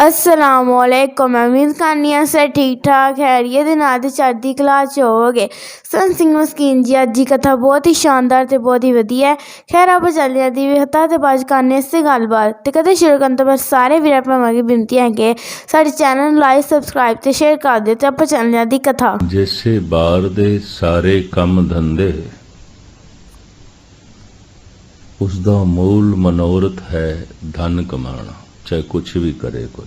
ਅਸਲਾਮੁਅਲੈਕਮ ਮੈਂ ਉਮੀਦ ਕਰਨੀ ਆ, ਸਰ ਠੀਕ ਠਾਕ ਖੈਰੀਅਤ ਦੇ ਨਾਲ ਤੇ ਚੜ੍ਹਦੀ ਕਲਾ ਚ ਹੋਵੋਗੇ। ਸੰਤ ਸਿੰਘ ਮਸਕੀਨ ਜੀ, ਅੱਜ ਦੀ ਕਥਾ ਬਹੁਤ ਹੀ ਸ਼ਾਨਦਾਰ ਤੇ ਬਹੁਤ ਹੀ ਵਧੀਆ ਹੈ। ਖੈਰ, ਆਪ ਚੱਲਦੇ ਆਂ ਦੀ ਵਿਹਤਾ ਤੇ ਬਾਜ ਕਰਨੇ ਇਸ ਤੇ ਗੱਲਬਾਤ ਤੇ। ਕਦੇ ਸ਼ੁਰੂ ਕਰਨ ਤੋਂ ਬਾਅਦ ਸਾਰੇ ਵੀਰਾਂ ਭਰਾਵਾਂ ਦੀ ਬੇਨਤੀ ਹੈ ਕਿ ਸਾਡੇ ਚੈਨਲ ਨੂੰ ਲਾਈਕ ਸਬਸਕ੍ਰਾਈਬ ਤੇ ਸ਼ੇਅਰ ਕਰ ਦਿਓ ਤੇ ਆਪ ਚੱਲਦੇ ਆਂ ਦੀ ਕਥਾ। ਜਿਸੇ ਬਾਹਰ ਦੇ ਸਾਰੇ ਕੰਮ ਧੰਦੇ ਉਸ ਦਾ ਮੂਲ ਮਨੋਰਥ ਹੈ ਧਨ ਕਮਾਉਣਾ। ਚਾਹੇ ਕੁਝ ਵੀ ਕਰੇ ਕੋਈ।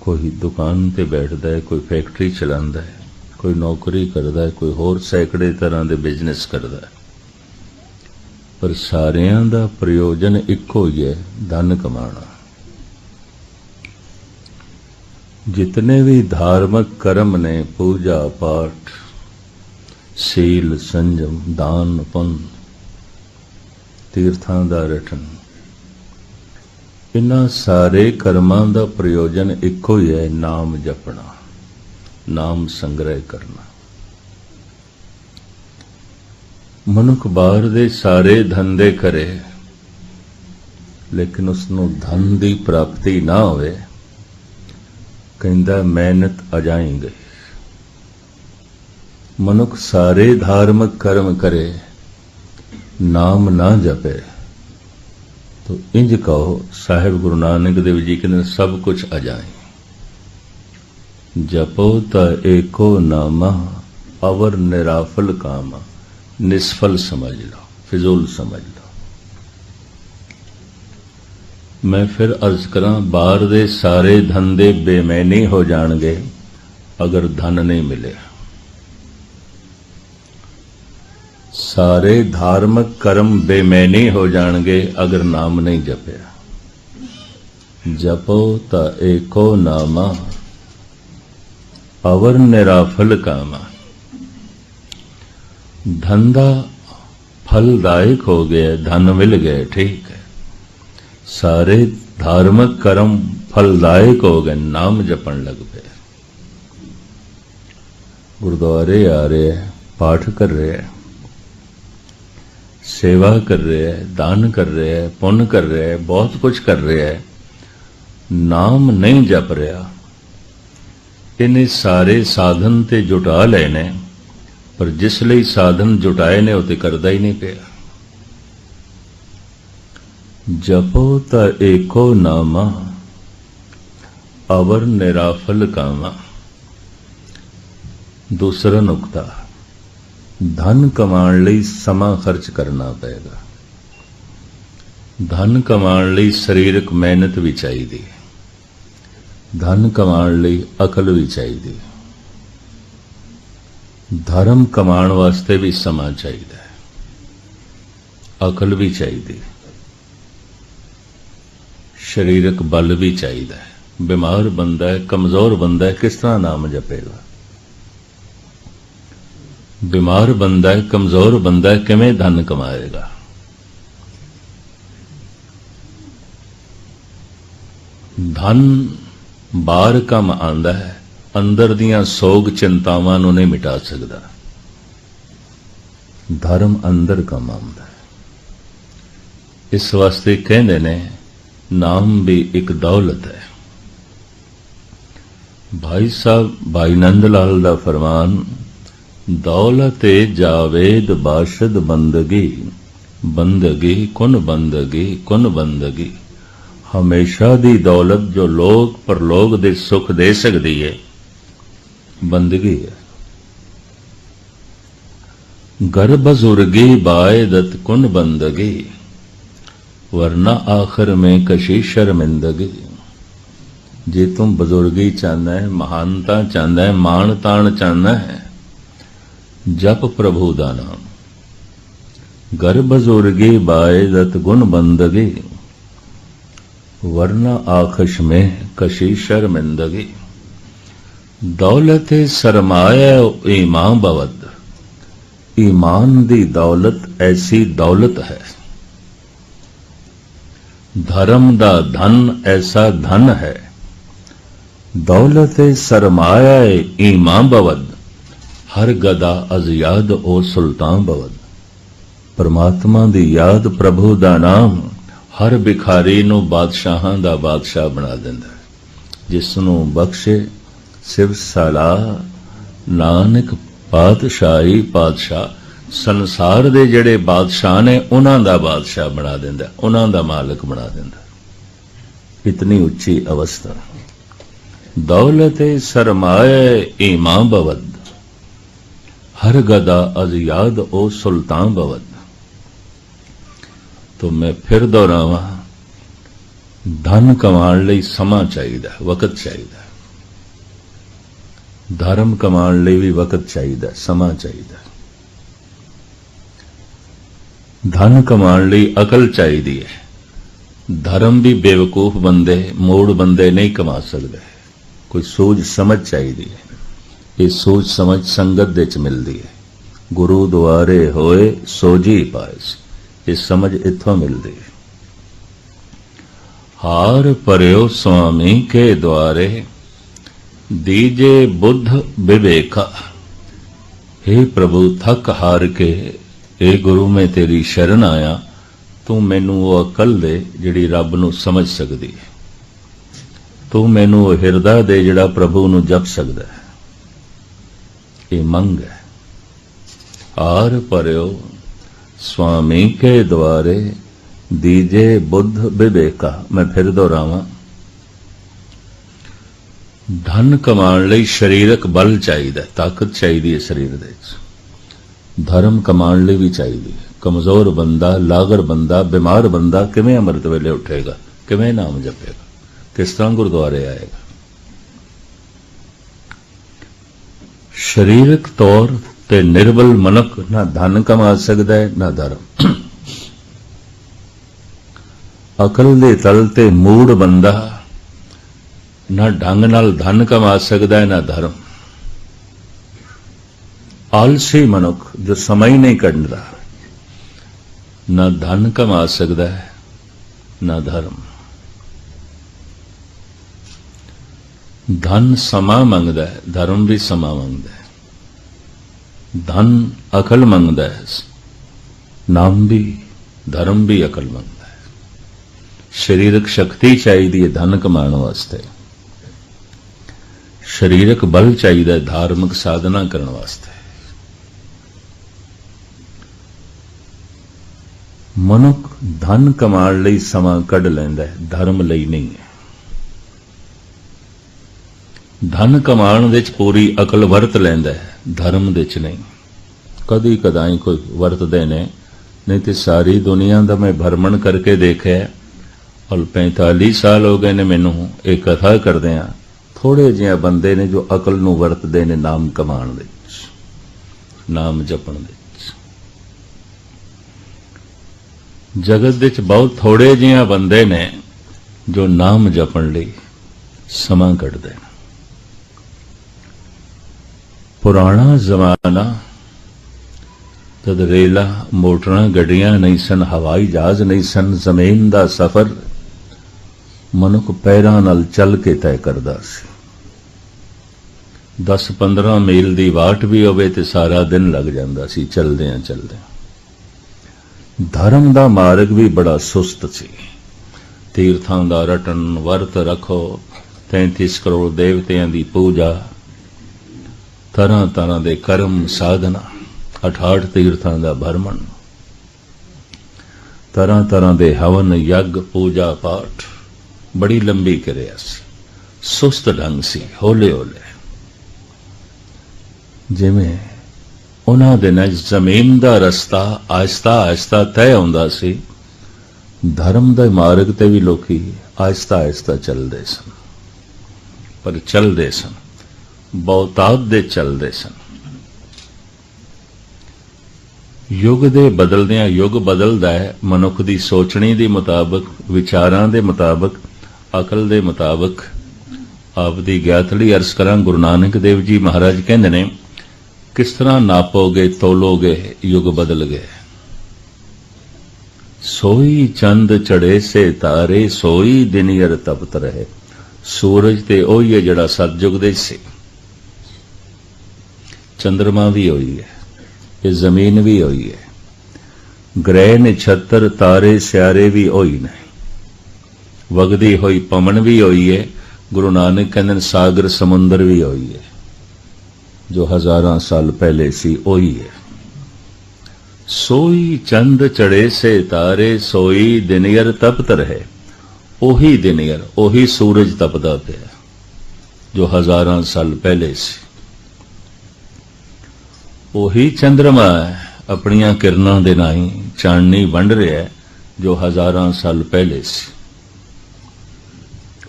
ਕੋਈ ਦੁਕਾਨ ਤੇ ਬੈਠਦਾ ਹੈ, ਕੋਈ ਫੈਕਟਰੀ ਚਲਾਉਂਦਾ ਹੈ, ਕੋਈ ਨੌਕਰੀ ਕਰਦਾ ਹੈ, ਕੋਈ ਹੋਰ ਸੈਂਕੜੇ ਤਰ੍ਹਾਂ ਦੇ ਬਿਜ਼ਨਸ ਕਰਦਾ ਹੈ। ਪਰ ਸਾਰਿਆਂ ਦਾ ਪ੍ਰਯੋਜਨ ਇੱਕੋ ਹੀ ਹੈ, ਧਨ ਕਮਾਉਣਾ। ਜਿਤਨੇ ਵੀ ਧਾਰਮਿਕ ਕਰਮ ਨੇ, ਪੂਜਾ ਪਾਠ, ਸੀਲ ਸੰਜਮ ਦਾਨ ਪੁੰਨ ਤੀਰਥਾਂ ਦਾ ਰਟਨ ਇਨ੍ਹਾਂ ਸਾਰੇ ਕਰਮਾਂ ਦਾ ਪ੍ਰਯੋਜਨ ਇੱਕੋ ਹੀ ਹੈ, ਨਾਮ ਜਪਣਾ, ਨਾਮ ਸੰਗ੍ਰਹਿ ਕਰਨਾ। ਮਨੁੱਖ ਬਾਹਰ ਦੇ ਸਾਰੇ ਧੰਦੇ ਕਰੇ ਲੇਕਿਨ ਉਸ ਨੂੰ ਧਨ ਦੀ ਪ੍ਰਾਪਤੀ ਨਾ ਹੋਵੇ, ਕਹਿੰਦਾ, ਮਿਹਨਤ ਅਜਾਏਂਗੇ ਮਨੁੱਖ ਸਾਰੇ ਧਾਰਮਿਕ ਕਰਮ ਕਰੇ, ਨਾਮ ਨਾ ਜਪੇ। ਤੋ ਇੰਜ ਕਹੋ, ਸਾਹਿਬ ਗੁਰੂ ਨਾਨਕ ਦੇਵ ਜੀ ਕਹਿੰਦੇ ਸਭ ਕੁਝ ਅਜਾਏ। ਜਪੋ ਤਾ ਏਕੋ ਨਾਮਾ, ਅਵਰ ਨਿਰਾਫਲ ਕਾਮ। ਨਿਸਫਲ ਸਮਝ ਲਓ, ਫਿਜ਼ੂਲ ਸਮਝ ਲਓ। ਮੈਂ ਫਿਰ ਅਰਜ਼ ਕਰਾਂ, ਬਾਹਰ ਦੇ ਸਾਰੇ ਧੰਦੇ ਬੇਮੈਨੀ ਹੋ ਜਾਣਗੇ, ਅਗਰ ਧਨ ਨਹੀਂ ਮਿਲਿਆ। ਸਾਰੇ ਧਾਰਮਿਕ ਕਰਮ ਬੇਮੈਨੀ ਹੋ ਜਾਣਗੇ ਅਗਰ ਨਾਮ ਨਹੀਂ ਜਪਿਆ। ਜਪੋ ਤਾਂ ਏਕੋ ਨਾਮਾ ਅਵਰ ਨਿਰਾਫਲ ਕਾਮਾ। ਧੰਦਾ ਫਲਦਾਇਕ ਹੋ ਗਿਆ ਧਨ ਮਿਲ ਗਿਆ ਠੀਕ ਹੈ। ਸਾਰੇ ਧਾਰਮਿਕ ਕਰਮ ਫਲਦਾਇਕ ਹੋ ਗਏ ਨਾਮ ਜਪਣ ਲੱਗ ਪਏ ਗੁਰਦੁਆਰੇ ਆ ਰਹੇ ਹੈ, ਪਾਠ ਕਰ ਰਹੇ। ਹੈ ਸੇਵਾ ਕਰ ਰਿਹਾ ਹੈ, ਦਾਨ ਕਰ ਰਿਹਾ ਹੈ, ਪੁੰਨ ਕਰ ਰਿਹਾ ਹੈ, ਬਹੁਤ ਕੁਝ ਕਰ ਰਿਹਾ ਹੈ। ਨਾਮ ਨਹੀਂ ਜਪ ਰਿਹਾ। ਇਹਨੇ ਸਾਰੇ ਸਾਧਨ ਤੇ ਜੁਟਾ ਲਏ ਨੇ, ਪਰ ਜਿਸ ਲਈ ਸਾਧਨ ਜੁਟਾਏ ਨੇ, ਉਹ ਤੇ ਕਰਦਾ ਹੀ ਨਹੀਂ ਪਿਆ। ਜਪੋ ਤਾਂ ਏਕੋ ਨਾਮਾ, ਅਵਰ ਨਿਰਾਫਲ ਕਾਮਾ। ਦੂਸਰਾ ਨੁਕਤਾ। ਧਨ ਕਮਾਉਣ ਲਈ ਸਮਾਂ ਖਰਚ ਕਰਨਾ ਪਏਗਾ। ਧਨ ਕਮਾਉਣ ਲਈ ਸਰੀਰਕ ਮਿਹਨਤ ਵੀ ਚਾਹੀਦੀ ਹੈ। ਧਨ ਕਮਾਉਣ ਲਈ ਅਕਲ ਵੀ ਚਾਹੀਦੀ ਹੈ। ਧਰਮ ਕਮਾਉਣ ਵਾਸਤੇ ਵੀ ਸਮਾਂ ਚਾਹੀਦਾ ਹੈ। ਅਕਲ ਵੀ ਚਾਹੀਦੀ ਹੈ। ਸਰੀਰਕ ਬਲ ਵੀ ਚਾਹੀਦਾ ਹੈ। ਬਿਮਾਰ ਬੰਦਾ ਹੈ, ਕਮਜ਼ੋਰ ਬੰਦਾ ਹੈ, ਕਿਸ ਤਰ੍ਹਾਂ ਨਾਮ ਜਪੇਗਾ? ਬਿਮਾਰ ਬੰਦਾ ਹੈ, ਕਮਜ਼ੋਰ ਬੰਦਾ ਹੈ, ਕਿਵੇਂ ਧਨ ਕਮਾਏਗਾ? ਧਨ ਬਾਹਰ ਕੰਮ ਆਂਦਾ ਹੈ, ਅੰਦਰ ਦੀਆਂ ਸੋਗ ਚਿੰਤਾਵਾਂ ਨੂੰ ਨਹੀਂ ਮਿਟਾ ਸਕਦਾ। ਧਰਮ ਅੰਦਰ ਕੰਮ ਆਉਂਦਾ ਹੈ। ਇਸ ਵਾਸਤੇ ਕਹਿੰਦੇ ਨੇ, ਨਾਮ ਵੀ ਇੱਕ ਦੌਲਤ ਹੈ। ਭਾਈ ਸਾਹਿਬ, ਭਾਈ ਨੰਦ ਲਾਲ ਦਾ ਫਰਮਾਨ ਦੌਲਤ ਜਾਵੇਦ ਬਾਸ਼ਦ ਬੰਦਗੀ ਬੰਦਗੀ ਕੁਨ ਬੰਦਗੀ ਕੁਨ ਬੰਦਗੀ ਹਮੇਸ਼ਾ ਦੀ ਦੌਲਤ ਜੋ ਲੋਕ ਪਰਲੋਕ ਦੇ ਸੁਖ ਦੇ ਸਕਦੀ ਹੈ ਬੰਦਗੀ ਹੈ ਘਰ ਬਜ਼ੁਰਗੀ ਬਾਇਦਤ ਕੁਨ ਬੰਦਗੀ ਵਰਨਾ ਆਖਰ में कशी शर्मिंदगी ਜੇ ਤੂੰ ਬਜ਼ੁਰਗੀ ਚਾਹੁੰਦਾ ਹੈ ਮਹਾਨਤਾ ਚਾਹੁੰਦਾ ਹੈ ਮਾਣ ਤਾਣ ਚਾਹੁੰਦਾ ਹੈ ਜਪ ਪ੍ਰਭੂ ਦਾ ਨਾਮ। ਗਰਭ ਜ਼ੁਰਗੇ ਬਾਇਦਤ ਗੁਣ ਬੰਦਗੇ। ਵਰਨਾ ਆਖਸ਼ ਮੇ ਕਸ਼ੀ ਸ਼ਰਮਿੰਦਗੀ। ਦੌਲਤ ਸਰਮਾਇਆ ਈਮਾਨ ਬਵਦ ਈਮਾਨ ਦੀ ਦੌਲਤ ਐਸੀ ਦੌਲਤ ਹੈ। ਧਰਮ ਦਾ ਧਨ ਐਸਾ ਧਨ ਹੈ। ਦੌਲਤ ਸਰਮਾਇਆ ਈਮਾਨ ਬਵਦ ਹਰ ਗਦਾ ਅਜ਼ ਯਾਦ ਉਹ ਸੁਲਤਾਨ ਬਵਦ ਪਰਮਾਤਮਾ ਦੀ ਯਾਦ ਪ੍ਰਭੂ ਦਾ ਨਾਮ ਹਰ ਭਿਖਾਰੀ ਨੂੰ ਬਾਦਸ਼ਾਹਾਂ ਦਾ ਬਾਦਸ਼ਾਹ ਬਣਾ ਦਿੰਦਾ ਹੈ। ਜਿਸ ਨੂੰ ਬਖਸ਼ੇ ਸਿਵ ਸਲਾਹ ਨਾਨਕ ਪਾਤਸ਼ਾਹੀ ਪਾਤਸ਼ਾਹ ਸੰਸਾਰ ਦੇ ਜਿਹੜੇ ਬਾਦਸ਼ਾਹ ਨੇ ਉਹਨਾਂ ਦਾ ਬਾਦਸ਼ਾਹ ਬਣਾ ਦਿੰਦਾ ਉਹਨਾਂ ਦਾ ਮਾਲਕ ਬਣਾ ਦਿੰਦਾ ਇਤਨੀ ਉੱਚੀ ਅਵਸਥਾ। ਦੌਲਤ ਸਰਮਾਏ ਈਮਾਂ ਬਵਦ ਹਰ ਗਦਾ ਅਜ਼ ਯਾਦ ਉਹ ਸੁਲਤਾਨ ਬਵਦ। ਤੋ ਮੈਂ ਫਿਰ ਦੁਹਰਾਵਾਂ, ਧਨ ਕਮਾਉਣ ਲਈ ਸਮਾਂ ਚਾਹੀਦਾ ਵਕਤ ਚਾਹੀਦਾ ਧਰਮ ਕਮਾਉਣ ਲਈ ਵੀ ਵਕਤ ਚਾਹੀਦਾ ਸਮਾਂ ਚਾਹੀਦਾ ਧਨ ਕਮਾਉਣ ਲਈ ਅਕਲ ਚਾਹੀਦੀ ਹੈ। ਧਰਮ ਵੀ ਬੇਵਕੂਫ ਬੰਦੇ, ਮੋੜ ਬੰਦੇ ਨਹੀਂ ਕਮਾ ਸਕਦੇ। ਕੋਈ ਸੋਚ ਸਮਝ ਚਾਹੀਦੀ ਹੈ। ਇਹ ਸੋਚ ਸਮਝ ਸੰਗਤ ਦੇ ਚ ਮਿਲਦੀ ਹੈ। ਗੁਰੂ ਦੁਆਰੇ ਹੋਏ ਸੋਜੀ ਪਾਇਸ ਇਹ ਸਮਝ ਇੱਥੋਂ ਮਿਲਦੀ ਹੈ। ਹਾਰ ਪਰਿਓ ਸੁਆਮੀ ਕੇ ਦੁਆਰੇ, ਦੀਜੇ ਬੁੱਧ ਵਿਵੇਕਾ। हे ਪ੍ਰਭੂ, ਥੱਕ ਹਾਰ ਕੇ ਏ ਗੁਰੂ, ਮੈਂ ਤੇਰੀ ਸ਼ਰਨ ਆਇਆ। ਤੂੰ ਮੈਨੂੰ ਉਹ ਅਕਲ ਦੇ ਜਿਹੜੀ ਰੱਬ ਨੂੰ ਸਮਝ ਸਕਦੀ ਹੈ। ਤੂੰ ਮੈਨੂੰ ਉਹ ਹਿਰਦਾ ਦੇ ਜਿਹੜਾ ਪ੍ਰਭੂ ਨੂੰ ਜਪ ਸਕਦਾ ਹੈ। ਇਹ ਮੰਗ ਹੈ। ਆਰ ਪਰਿਓ ਸੁਆਮੀ ਕੇ ਦੁਆਰੇ, ਦੀਜੇ ਬੁੱਧ ਵਿਵੇਕਾ। ਮੈਂ ਫਿਰ ਦੁਹਰਾਵਾਂ। ਧਨ ਕਮਾਉਣ ਲਈ ਸਰੀਰਕ ਬਲ ਚਾਹੀਦਾ ਤਾਕਤ ਚਾਹੀਦੀ ਹੈ ਸਰੀਰ ਦੇ ਵਿੱਚ। ਧਰਮ ਕਮਾਉਣ ਲਈ ਵੀ ਚਾਹੀਦੀ ਹੈ। ਕਮਜ਼ੋਰ ਬੰਦਾ, ਲਾਗਰ ਬੰਦਾ, ਬਿਮਾਰ ਬੰਦਾ ਕਿਵੇਂ ਅੰਮ੍ਰਿਤ ਵੇਲੇ ਉੱਠੇਗਾ, ਕਿਵੇਂ ਨਾਮ ਜਪੇਗਾ, ਕਿਸ ਤਰ੍ਹਾਂ ਗੁਰਦੁਆਰੇ ਆਏਗਾ? ਸਰੀਰਕ ਤੌਰ ਤੇ ਨਿਰਬਲ ਮਨੁੱਖ ਨਾ ਧਨ ਕਮਾ ਸਕਦਾ ਹੈ, ਨਾ ਧਰਮ। ਅਕਲ ਦੇ ਤਲ ਤੇ ਮੂੜ ਬੰਦਾ ਨਾ ਢੰਗ ਨਾਲ ਧਨ ਕਮਾ ਸਕਦਾ ਹੈ, ਨਾ ਧਰਮ। ਆਲਸੀ ਮਨੁੱਖ ਜੋ ਸਮਾਂ ਹੀ ਨਹੀਂ ਕੱਢਦਾ, ਨਾ ਧਨ ਕਮਾ ਸਕਦਾ ਹੈ, ਨਾ ਧਰਮ। ਧਨ ਸਮਾਂ ਮੰਗਦਾ ਹੈ, ਧਰਮ ਵੀ ਸਮਾਂ ਮੰਗਦਾ ਹੈ। ਧਨ ਅਕਲ ਮੰਗਦਾ ਹੈ, ਨਾਮ ਵੀ, ਧਰਮ ਵੀ ਅਕਲ ਮੰਗਦਾ ਹੈ। ਸਰੀਰਕ ਸ਼ਕਤੀ ਚਾਹੀਦੀ ਹੈ ਧਨ ਕਮਾਉਣ ਵਾਸਤੇ। ਸਰੀਰਕ ਬਲ ਚਾਹੀਦਾ ਹੈ ਧਾਰਮਿਕ ਸਾਧਨਾ ਕਰਨ ਵਾਸਤੇ। ਮਨੁੱਖ ਧਨ ਕਮਾਉਣ ਲਈ ਸਮਾਂ ਕੱਢ ਲੈਂਦਾ ਹੈ, ਧਰਮ ਲਈ ਨਹੀਂ ਹੈ ਧਨ ਕਮਾਉਣ ਵਿੱਚ ਪੂਰੀ ਅਕਲ ਵਰਤ ਲੈਂਦਾ ਹੈ, ਧਰਮ ਵਿੱਚ ਨਹੀਂ। ਕਦੀ ਕਦਾਈ ਕੋਈ ਵਰਤਦੇ ਨੇ, ਨਹੀਂ ਤੇ ਸਾਰੀ ਦੁਨੀਆ ਦਾ ਮੈਂ ਭਰਮਣ ਕਰਕੇ ਦੇਖਿਆ ਔਰ 45 ਸਾਲ ਹੋ ਗਏ ਨੇ ਮੈਨੂੰ ਇਹ ਕਥਾ ਕਰਦੇ ਆ। ਥੋੜੇ ਜਿਹੇ ਬੰਦੇ ਨੇ ਜੋ ਅਕਲ ਨੂੰ ਵਰਤਦੇ ਨੇ ਨਾਮ ਕਮਾਉਣ ਦੇ ਵਿੱਚ, ਨਾਮ ਜਪਣ ਦੇ ਵਿੱਚ। ਜਗਤ ਵਿੱਚ ਬਹੁਤ ਥੋੜੇ ਜਿਹੇ ਬੰਦੇ ਨੇ ਜੋ ਨਾਮ ਜਪਣ ਲਈ ਸਮਾਂ ਕੱਢਦੇ ਨੇ। ਪੁਰਾਣਾ ਜ਼ਮਾਨਾ ਤਦ ਰੇਲਾ, ਮੋਟਰਾਂ, ਗੱਡੀਆਂ ਨਹੀਂ ਸਨ, ਹਵਾਈ ਜਹਾਜ਼ ਨਹੀਂ ਸਨ, ਜ਼ਮੀਨ ਦਾ ਸਫ਼ਰ ਮਨੁੱਖ ਪੈਰਾਂ ਨਾਲ ਚੱਲ ਕੇ ਤੈਅ ਕਰਦਾ ਸੀ। 10-15 ਮੀਲ ਦੀ ਵਾਟ ਵੀ ਹੋਵੇ ਤੇ ਸਾਰਾ ਦਿਨ ਲੱਗ ਜਾਂਦਾ ਸੀ, ਚੱਲਦਿਆਂ ਚੱਲਦਿਆਂ। ਧਰਮ ਦਾ ਮਾਰਗ ਵੀ ਬੜਾ ਸੁਸਤ ਸੀ। ਤੀਰਥਾਂ ਦਾ ਰਟਨ, ਵਰਤ ਰੱਖੋ 33 ਕਰੋੜ ਦੇਵਤਿਆਂ ਦੀ ਪੂਜਾ ਤਰ੍ਹਾਂ ਤਰ੍ਹਾਂ ਦੇ ਕਰਮ, ਸਾਧਨਾ 68 ਤੀਰਥਾਂ ਦਾ ਭਰਮਣ ਤਰ੍ਹਾਂ ਤਰ੍ਹਾਂ ਦੇ ਹਵਨ, ਯੱਗ, ਪੂਜਾ ਪਾਠ, ਬੜੀ ਲੰਬੀ ਕਿਰਿਆ ਸੀ ਸੁਸਤ ਢੰਗ ਸੀ ਹੌਲੇ ਹੌਲੇ ਜਿਵੇਂ ਉਹਨਾਂ ਦੇ ਨਾਲ ਜ਼ਮੀਨ ਦਾ ਰਸਤਾ ਆਹਿਸਤਾ ਆਹਿਸਤਾ ਤੈਅ ਹੁੰਦਾ ਸੀ, ਧਰਮ ਦੇ ਮਾਰਗ ਤੇ ਵੀ ਲੋਕੀ ਆਹਿਸਤਾ ਆਹਿਸਤਾ ਚੱਲਦੇ ਸਨ, ਪਰ ਚੱਲਦੇ ਸਨ। ਬਹੁਤਾਤ ਦੇ ਚੱਲਦੇ ਸਨ। ਯੁੱਗ ਦੇ ਬਦਲਦਿਆਂ ਯੁੱਗ ਬਦਲਦਾ ਹੈ। ਮਨੁੱਖ ਦੀ ਸੋਚਣੀ ਦੇ ਮੁਤਾਬਕ, ਵਿਚਾਰਾਂ ਦੇ ਮੁਤਾਬਕ, ਅਕਲ ਦੇ ਮੁਤਾਬਕ ਆਪ ਦੀ ਗਿਆਤ ਲਈ ਅਰਜ਼ ਕਰਾਂ, ਗੁਰੂ ਨਾਨਕ ਦੇਵ ਜੀ ਮਹਾਰਾਜ ਕਹਿੰਦੇ ਨੇ, ਕਿਸ ਤਰ੍ਹਾਂ ਨਾਪੋਗੇ, ਤੋਲੋਗੇ, ਯੁੱਗ ਬਦਲ ਗਏ। ਸੋਈ ਚੰਦ ਚੜੇ ਸੇ ਤਾਰੇ, ਸੋਈ ਦਿਨਿਰ ਤਪਤ ਰਹੇ। ਸੂਰਜ ਤੇ ਉਹੀ ਹੈ ਜਿਹੜਾ ਸਤਜੁਗ ਦੇ ਸੀ। ਚੰ드ਰਮਾ ਵੀ ਹੋਈ ਹੈ, ਇਹ ਜ਼ਮੀਨ ਵੀ ਹੋਈ ਹੈ। ਗ੍ਰਹਿ ਨਛੱਤਰ, ਤਾਰੇ, ਸਿਆਰੇ ਵੀ ਹੋਈ ਨੇ ਵਗਦੀ ਹੋਈ ਪਵਨ ਵੀ ਹੋਈ ਹੈ, ਗੁਰੂ ਨਾਨਕ ਕਹਿੰਦੇ ਨੇ ਸਾਗਰ, ਸਮੁੰਦਰ ਵੀ ਹੋਈ ਹੈ। ਜੋ ਹਜ਼ਾਰਾਂ ਸਾਲ ਪਹਿਲੇ ਸੀ, ਉਹੀ ਹੈ। ਸੋਈ ਚੰਦ ਚੜੇ ਸੇ ਤਾਰੇ, ਸੋਈ ਦਿਨਯਰ ਤਪਤ ਰਹੇ। ਉਹੀ ਦਿਨਯਰ ਉਹੀ ਸੂਰਜ ਤਪਦਾ ਪਿਆ, ਜੋ ਹਜ਼ਾਰਾਂ ਸਾਲ ਪਹਿਲੇ ਸੀ। ਉਹੀ ਚੰ드ਰਮਾ ਆਪਣੀਆਂ ਕਿਰਨਾਂ ਦੇ ਨਾਲ ਚਾਨਣੀ ਵੰਡ ਰਿਹਾ ਹੈ, ਜੋ ਹਜ਼ਾਰਾਂ ਸਾਲ ਪਹਿਲੇ ਸੀ।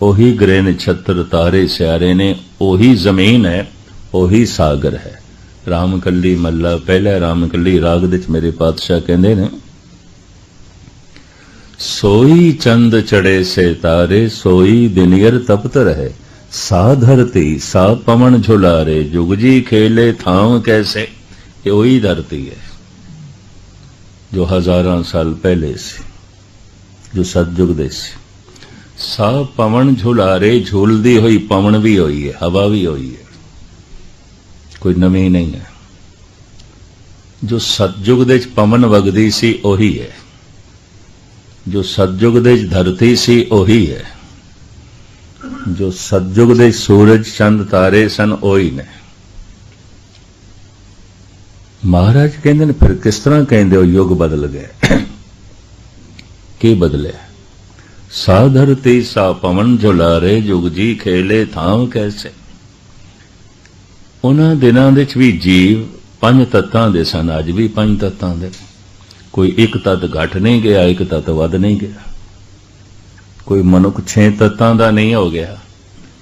ਉਹੀ ਗ੍ਰਹਿ ਨਛੱਤਰ ਤਾਰੇ ਸਿਆਰੇ ਨੇ ਉਹੀ ਜ਼ਮੀਨ ਹੈ ਉਹੀ ਸਾਗਰ ਹੈ। ਰਾਮਕੱਲੀ ਮੱਲਾ ਪਹਿਲਾ ਰਾਮ ਕੱਲੀ ਰਾਗ ਦੇ ਵਿੱਚ ਮੇਰੇ ਪਾਤਸ਼ਾਹ ਕਹਿੰਦੇ ਨੇ ਸੋਈ ਚੰਦ ਚੜੇ ਸੇ ਤਾਰੇ ਸੋਈ ਦਿਨਯਰ ਤਪਤ ਰਹੇ। ਸਾ ਧਰਤੀ ਸਾ ਪਵਨ ਝੁਲਾਰੇ ਜੁਗ ਜੀ ਖੇਲੇ ਥਾਂ ਕੈਸੇ। ਇਹ ਉਹੀ ਧਰਤੀ ਹੈ, ਜੋ ਹਜ਼ਾਰਾਂ ਸਾਲ ਪਹਿਲੇ ਸੀ, ਜੋ ਸਤਜੁਗ ਦੇ ਸੀ। ਸਾ ਪਵਨ ਝੁਲਾਰੇ ਝੂਲਦੀ ਹੋਈ, ਪਵਨ ਵੀ ਹੋਈ ਹੈ, ਹਵਾ ਵੀ ਹੋਈ ਹੈ। ਕੋਈ ਨਵੀਂ ਨਹੀਂ ਹੈ। ਜੋ ਸਤਜੁਗ ਦੇ ਵਿੱਚ ਪਵਨ ਵਗਦੀ ਸੀ, ਉਹੀ ਹੈ। ਜੋ ਸਤਜੁਗ ਦੇ ਵਿੱਚ ਧਰਤੀ ਸੀ, ਉਹੀ ਹੈ। ਜੋ ਸਤਜੁਗ ਦੇ ਸੂਰਜ, ਚੰਦ, ਤਾਰੇ ਸਨ, ਉਹੀ ਨੇ। ਮਹਾਰਾਜ ਕਹਿੰਦੇ ਨੇ, ਫਿਰ ਕਿਸ ਤਰ੍ਹਾਂ ਕਹਿੰਦੇ ਹੋ, ਯੁੱਗ ਬਦਲ ਗਏ? ਕੀ ਬਦਲੇ ਸਾਧਰ ਤੇ ਸਾ ਪਵਨ, ਝੁਲਾਰੇ ਜੁਗ ਜੀ ਖੇਲੇ ਥਾਂ ਕੈਸੇ? ਉਹਨਾਂ ਦਿਨਾਂ ਦੇ ਵਿੱਚ ਵੀ ਜੀਵ ਪੰਜ ਤੱਤਾਂ ਦੇ ਸਨ, ਅੱਜ ਵੀ ਪੰਜ ਤੱਤਾਂ ਦੇ। ਕੋਈ ਇੱਕ ਤੱਤ ਘਟ ਨਹੀਂ ਗਿਆ, ਇੱਕ ਤੱਤ ਵੱਧ ਨਹੀਂ ਗਿਆ। ਕੋਈ ਮਨੁੱਖ ਛੇ ਤੱਤਾਂ ਦਾ ਨਹੀਂ ਹੋ ਗਿਆ,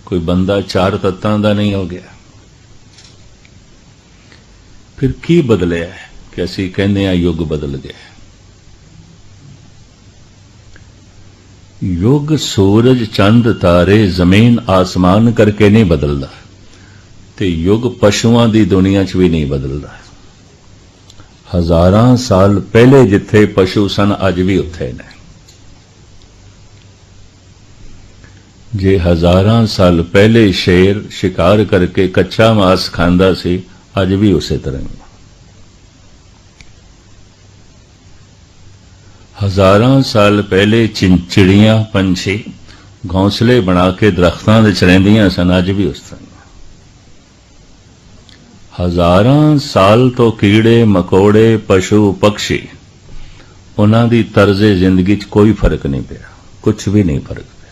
ਕੋਈ ਬੰਦਾ ਚਾਰ ਤੱਤਾਂ ਦਾ ਨਹੀਂ ਹੋ ਗਿਆ। ਫਿਰ ਕੀ ਬਦਲਿਆ ਕਿ ਅਸੀਂ ਕਹਿੰਦੇ ਆ ਯੁੱਗ ਬਦਲ ਗਿਆ ਯੁੱਗ, ਸੂਰਜ, ਚੰਦ, ਤਾਰੇ, ਜ਼ਮੀਨ, ਆਸਮਾਨ ਕਰਕੇ ਨਹੀਂ ਬਦਲਦਾ ਤੇ ਯੁੱਗ ਪਸ਼ੂਆਂ ਦੀ ਦੁਨੀਆ 'ਚ ਵੀ ਨਹੀਂ ਬਦਲਦਾ। ਹਜ਼ਾਰਾਂ ਸਾਲ ਪਹਿਲੇ ਜਿੱਥੇ ਪਸ਼ੂ ਸਨ, ਅੱਜ ਵੀ ਉੱਥੇ ਨੇ। ਜੇ ਹਜ਼ਾਰਾਂ ਸਾਲ ਪਹਿਲੇ ਸ਼ੇਰ ਸ਼ਿਕਾਰ ਕਰਕੇ ਕੱਚਾ ਮਾਸ ਖਾਂਦਾ ਸੀ ਅੱਜ ਵੀ ਉਸੇ ਤਰ੍ਹਾਂ ਹੀ ਹਜ਼ਾਰਾਂ ਸਾਲ ਪਹਿਲੇ ਚਿੰ- ਚਿੜੀਆਂ ਪੰਛੀ ਘੌਂਸਲੇ ਬਣਾ ਕੇ ਦਰਖਤਾਂ ਦੇ ਰਹਿੰਦੀਆਂ ਸਨ, ਅੱਜ ਵੀ ਉਸ ਤਰ੍ਹਾਂ ਹਜ਼ਾਰਾਂ ਸਾਲ ਤੋਂ ਕੀੜੇ, ਮਕੌੜੇ, ਪਸ਼ੂ ਪਕਸ਼ੀ ਉਹਨਾਂ ਦੀ ਤਰਜ਼ੇ ਜ਼ਿੰਦਗੀ 'ਚ ਕੋਈ ਫ਼ਰਕ ਨਹੀਂ ਪਿਆ ਕੁਝ ਵੀ ਨਹੀਂ ਫ਼ਰਕ ਪਿਆ।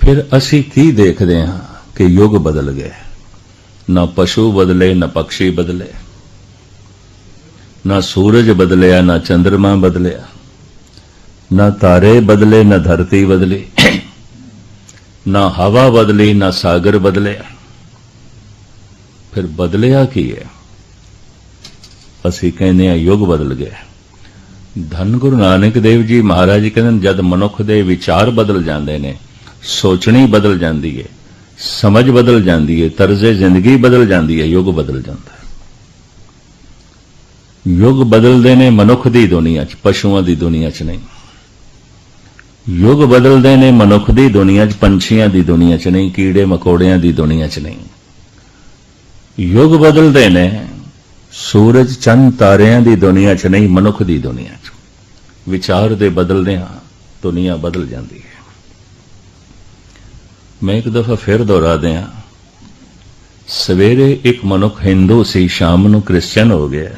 ਫਿਰ ਅਸੀਂ ਕੀ ਦੇਖਦੇ ਹਾਂ ਕਿ ਯੁੱਗ ਬਦਲ ਗਏ ਨਾ ਪਸ਼ੂ ਬਦਲੇ ਨਾ ਪੰਛੀ ਬਦਲੇ। ਨਾ ਸੂਰਜ ਬਦਲਿਆ ਨਾ ਚੰ드ਰਮਾ ਬਦਲਿਆ। ਨਾ ਤਾਰੇ ਬਦਲੇ ਨਾ ਧਰਤੀ ਬਦਲੀ। ਨਾ ਹਵਾ ਬਦਲੀ ਨਾ ਸਾਗਰ ਬਦਲਿਆ। ਫਿਰ ਬਦਲਿਆ ਕੀ ਹੈ? ਅਸੀਂ ਕਹਿੰਦੇ ਆ ਯੁੱਗ ਬਦਲ ਗਿਆ। ਧੰਨ ਗੁਰੂ ਨਾਨਕ ਦੇਵ ਜੀ ਮਹਾਰਾਜ ਕਹਿੰਦੇ ਨੇ, ਜਦ ਮਨੁੱਖ ਦੇ ਵਿਚਾਰ ਬਦਲ ਜਾਂਦੇ ਨੇ ਸੋਚਣੀ ਬਦਲ ਜਾਂਦੀ ਹੈ। ਸਮਝ ਬਦਲ ਜਾਂਦੀ ਹੈ, ਤਰਜ਼ੇ ਜ਼ਿੰਦਗੀ ਬਦਲ ਜਾਂਦੀ ਹੈ, ਯੁੱਗ ਬਦਲ ਜਾਂਦਾ ਹੈ। ਯੁੱਗ ਬਦਲਦੇ ਨੇ ਮਨੁੱਖ ਦੀ ਦੁਨੀਆ 'ਚ, ਪਸ਼ੂਆਂ ਦੀ ਦੁਨੀਆ 'ਚ ਨਹੀਂ। ਯੁੱਗ ਬਦਲਦੇ ਨੇ ਮਨੁੱਖ ਦੀ ਦੁਨੀਆ 'ਚ, ਪੰਛੀਆਂ ਦੀ ਦੁਨੀਆ 'ਚ ਨਹੀਂ, ਕੀੜੇ ਮਕੌੜਿਆਂ ਦੀ ਦੁਨੀਆ 'ਚ ਨਹੀਂ। ਯੁੱਗ ਬਦਲਦੇ ਨੇ ਸੂਰਜ, ਚੰਨ, ਤਾਰਿਆਂ ਦੀ ਦੁਨੀਆ 'ਚ ਨਹੀਂ, ਮਨੁੱਖ ਦੀ ਦੁਨੀਆ 'ਚ। ਵਿਚਾਰ ਦੇ ਬਦਲਦੇ ਹਾਂ ਦੁਨੀਆ ਬਦਲ ਜਾਂਦੀ ਹੈ। ਮੈਂ ਇੱਕ ਦਫਾ ਫਿਰ ਦੁਹਰਾ ਦਿਆਂ। ਸਵੇਰੇ ਇੱਕ ਮਨੁੱਖ ਹਿੰਦੂ ਸੀ, ਸ਼ਾਮ ਨੂੰ ਕ੍ਰਿਸਚੀਅਨ ਹੋ ਗਿਆ।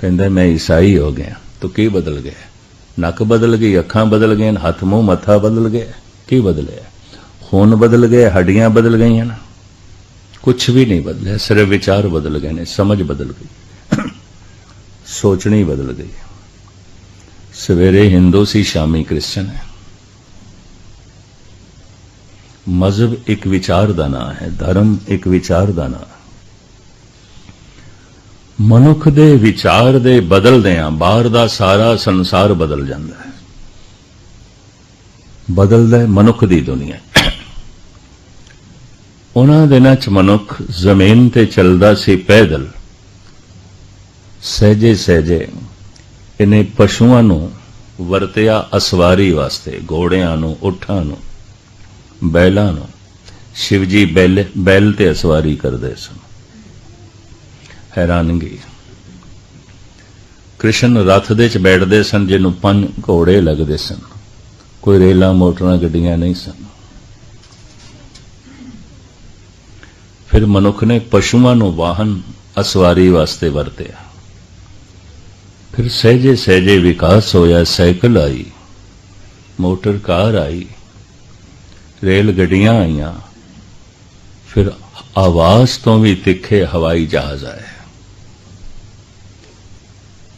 ਕਹਿੰਦਾ, ਮੈਂ ਈਸਾਈ ਹੋ ਗਿਆ। ਤਾਂ ਕੀ ਬਦਲ ਗਿਆ? ਨੱਕ ਬਦਲ ਗਈ, ਅੱਖਾਂ ਬਦਲ ਗਈਆਂ, ਹੱਥ, ਮੂੰਹ, ਮੱਥਾ ਬਦਲ ਗਿਆ। ਕੀ ਬਦਲਿਆ? ਖੂਨ ਬਦਲ ਗਿਆ, ਹੱਡੀਆਂ ਬਦਲ ਗਈਆਂ ਨਾ। ਕੁਝ ਵੀ ਨਹੀਂ ਬਦਲਿਆ, ਸਿਰਫ ਵਿਚਾਰ ਬਦਲ ਗਏ ਨੇ, ਸਮਝ ਬਦਲ ਗਈ। ਸੋਚਣੀ ਬਦਲ ਗਈ। ਸਵੇਰੇ ਹਿੰਦੂ ਸੀ, ਸ਼ਾਮੀ ਕ੍ਰਿਸਚਨ ਹੈ। ਮਜ਼ਹਬ ਇੱਕ ਵਿਚਾਰ ਦਾ ਨਾਂ ਹੈ, ਧਰਮ ਇੱਕ ਵਿਚਾਰ ਦਾ ਨਾਂ। ਮਨੁੱਖ ਦੇ ਵਿਚਾਰ ਦੇ ਬਦਲਦਿਆਂ ਬਾਹਰ ਦਾ ਸਾਰਾ ਸੰਸਾਰ ਬਦਲ ਜਾਂਦਾ ਹੈ। ਬਦਲਦਾ ਹੈ ਮਨੁੱਖ ਦੀ ਦੁਨੀਆ। ਉਹਨਾਂ ਦਿਨਾਂ ਚ ਮਨੁੱਖ ਜ਼ਮੀਨ ਤੇ ਚੱਲਦਾ ਸੀ ਪੈਦਲ। ਸਹਜੇ ਸਹਜੇ ਇਹਨੇ ਪਸ਼ੂਆਂ ਨੂੰ ਵਰਤਿਆ ਅਸਵਾਰੀ ਵਾਸਤੇ, ਘੋੜਿਆਂ ਨੂੰ ਉਠਾਂ ਨੂੰ। ਬੈਲਾਂ ਨੂੰ। ਸ਼ਿਵਜੀ ਬੈਲ ਬੈਲ ਤੇ ਅਸਵਾਰੀ ਕਰਦੇ ਸਨ। ਹੈਰਾਨਗੀ ਕ੍ਰਿਸ਼ਨ ਰਥ ਦੇ ਚ ਬੈਠਦੇ ਸਨ, ਜਿਹਨੂੰ ਪੰਜ ਘੋੜੇ ਲੱਗਦੇ ਸਨ। ਕੋਈ ਰੇਲਾਂ ਮੋਟਰਾਂ ਗੱਡੀਆਂ ਨਹੀਂ ਸਨ। ਫਿਰ ਮਨੁੱਖ ਨੇ ਪਸ਼ੂਆਂ ਨੂੰ ਵਾਹਨ, ਅਸਵਾਰੀ ਵਾਸਤੇ ਵਰਤਿਆ। ਫਿਰ ਸਹਿਜੇ ਸਹਿਜੇ ਵਿਕਾਸ ਹੋਇਆ, ਸਾਈਕਲ ਆਈ, ਮੋਟਰ ਕਾਰ ਆਈ ਰੇਲ ਗੱਡੀਆਂ ਆਈਆਂ। ਫਿਰ ਆਵਾਜ਼ ਤੋਂ ਵੀ ਤਿੱਖੇ ਹਵਾਈ ਜਹਾਜ਼ ਆਏ।